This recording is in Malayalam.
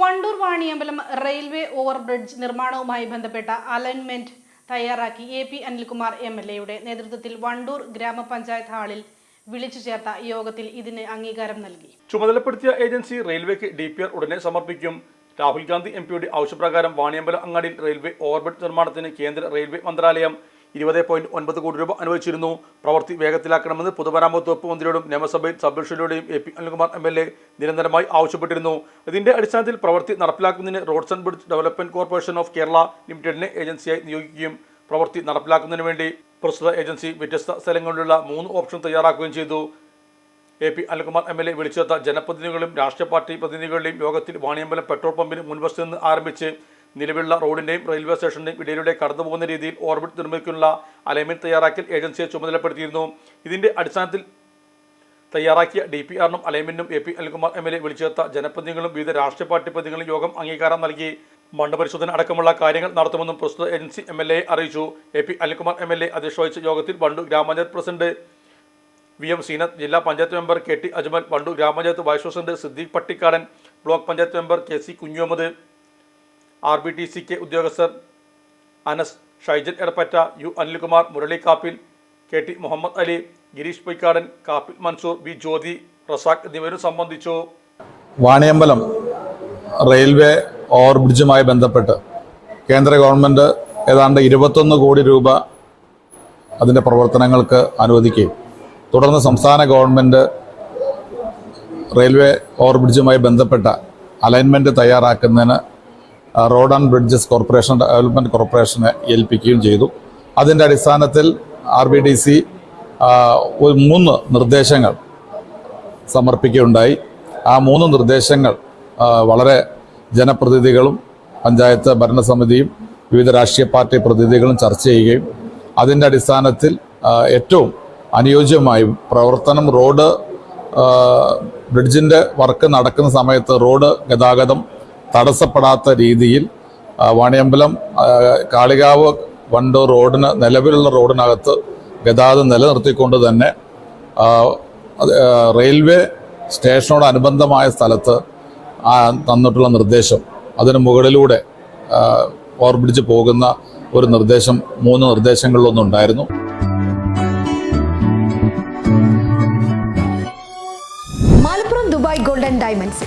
വണ്ടൂർ വാണിയമ്പലം റെയിൽവേ ഓവർബ്രിഡ്ജ് നിർമ്മാണവുമായി ബന്ധപ്പെട്ട അലൈൻമെന്റ് തയ്യാറാക്കി A P Anilkumar M L എയുടെ നേതൃത്വത്തിൽ വണ്ടൂർ ഗ്രാമപഞ്ചായത്ത് ഹാളിൽ വിളിച്ചു ചേർത്ത യോഗത്തിൽ ഇതിന് അംഗീകാരം നൽകി. ചുമതലപ്പെടുത്തിയ ഏജൻസി റെയിൽവേക്ക് ഡി പി ആർ ഉടനെ സമർപ്പിക്കും. രാഹുൽ ഗാന്ധി എം പിയുടെ ആവശ്യപ്രകാരം വാണിയമ്പലം അങ്ങാടിയിൽ റെയിൽവേ ഓവർബ്രിഡ്ജ് നിർമ്മാണത്തിന് കേന്ദ്ര റെയിൽവേ മന്ത്രാലയം ഇരുപത് പോയിന്റ് ഒൻപത് കോടി രൂപ അനുവദിച്ചിരുന്നു. പ്രവൃത്തി വേഗത്തിലാക്കണമെന്ന് പൊതുമരാമത്ത് വകുപ്പ് മന്ത്രിയോടും നിയമസഭയിൽ സബ്മിഷനിലൂടെയും A P Anilkumar M L A നിരന്തരമായി ആവശ്യപ്പെട്ടിരുന്നു. ഇതിന്റെ അടിസ്ഥാനത്തിൽ പ്രവൃത്തി നടപ്പിലാക്കുന്നതിന് roads and bridge development corporation of Kerala ലിമിറ്റഡിനെ ഏജൻസിയായി നിയോഗിക്കുകയും പ്രവൃത്തി നടപ്പിലാക്കുന്നതിന് വേണ്ടി പ്രസ്തുത ഏജൻസി വ്യത്യസ്ത സ്ഥലങ്ങളിലുള്ള മൂന്ന് ഓപ്ഷൻ തയ്യാറാക്കുകയും ചെയ്തു. A P Anilkumar M L A വിളിച്ചെത്ത ജനപ്രതിനിധികളും രാഷ്ട്രീയ പാർട്ടി പ്രതിനിധികളുടെയും യോഗത്തിൽ വാണിയമ്പലം പെട്രോൾ പമ്പിന് മുൻവശത്ത് നിന്ന് ആരംഭിച്ച് നിലവിലുള്ള റോഡിന്റെയും റെയിൽവേ സ്റ്റേഷന്റെയും ഇടയിലൂടെ കടന്നുപോകുന്ന രീതിയിൽ ഓർബിറ്റ് നിർമ്മിക്കാനുള്ള അലൈൻമെന്റ് തയ്യാറാക്കൽ ഏജൻസിയെ ചുമതലപ്പെടുത്തിയിരുന്നു. ഇതിന്റെ അടിസ്ഥാനത്തിൽ തയ്യാറാക്കിയ ഡി പി ആറിനും അലൈൻമെന്റും A P Anilkumar M L A വിളിച്ചേർത്ത ജനപ്രതിനിധികളും വിവിധ രാഷ്ട്രീയ പാർട്ടി പ്രതിനിധികളും യോഗം അംഗീകാരം നൽകി മണ്ണ് പരിശോധന അടക്കമുള്ള കാര്യങ്ങൾ നടത്തുമെന്നും പ്രസ്തുത ഏജൻസി എം എൽ എ അറിയിച്ചു. A P Anilkumar M L A അധ്യക്ഷ വഹിച്ച യോഗത്തിൽ വണ്ടു ഗ്രാമപഞ്ചായത്ത് പ്രസിഡന്റ് വി എം സീനത്ത് ജില്ലാ panchayat member K T Ajmal വണ്ടു ഗ്രാമപഞ്ചായത്ത് vice president Siddique Pattikkadan block panchayat member K C Kunjumuhammed R B T C K ഉദ്യോഗസ്ഥർ Anas Shaijan Edappatta U Anilkumar Murali Kappil K T Muhammad Ali Girish Poykkadan Kappil Mansoor B Jyothi Razak എന്നിവരും സംബന്ധിച്ചു. വാണിയമ്പലം റെയിൽവേ ഓവർബ്രിഡ്ജുമായി ബന്ധപ്പെട്ട് കേന്ദ്ര ഗവൺമെന്റ് ഏതാണ്ട് ഇരുപത്തൊന്ന് കോടി രൂപ അതിന്റെ പ്രവർത്തനങ്ങൾക്ക് അനുവദിക്കുകയും തുടർന്ന് സംസ്ഥാന ഗവൺമെന്റ് റെയിൽവേ ഓവർബ്രിഡ്ജുമായി ബന്ധപ്പെട്ട അലൈൻമെന്റ് തയ്യാറാക്കുന്നതിന് road and bridges corporation development കോർപ്പറേഷനെ ഏൽപ്പിക്കുകയും ചെയ്തു. അതിന്റെ അടിസ്ഥാനത്തിൽ ആർ ബി ഡി സി മൂന്ന് നിർദ്ദേശങ്ങൾ സമർപ്പിക്കുകയുണ്ടായി. ആ മൂന്ന് നിർദ്ദേശങ്ങൾ വളരെ ജനപ്രതിനിധികളും പഞ്ചായത്ത് ഭരണസമിതിയും വിവിധ രാഷ്ട്രീയ പാർട്ടി പ്രതിനിധികളും ചർച്ച ചെയ്യുകയും അതിന്റെ അടിസ്ഥാനത്തിൽ ഏറ്റവും അനുയോജ്യമായും പ്രവർത്തനം റോഡ് ബ്രിഡ്ജിന്റെ വർക്ക് നടക്കുന്ന സമയത്ത് റോഡ് ഗതാഗതം തടസ്സപ്പെടാത്ത രീതിയിൽ വാണിയമ്പലം കാളികാവ് വണ്ടൂർ റോഡിന് നിലവിലുള്ള റോഡിനകത്ത് ഗതാഗതം നിലനിർത്തിക്കൊണ്ട് തന്നെ റെയിൽവേ സ്റ്റേഷനോടനുബന്ധമായ സ്ഥലത്ത് തന്നിട്ടുള്ള നിർദ്ദേശം. അതിന് മുകളിലൂടെ ഓർബിഡിച്ച് പോകുന്ന ഒരു നിർദ്ദേശം മൂന്ന് നിർദ്ദേശങ്ങളിലൊന്നുണ്ടായിരുന്നു മലപ്പുറം ദുബായ് ഗോൾഡൻ ഡയമണ്ട്സ്.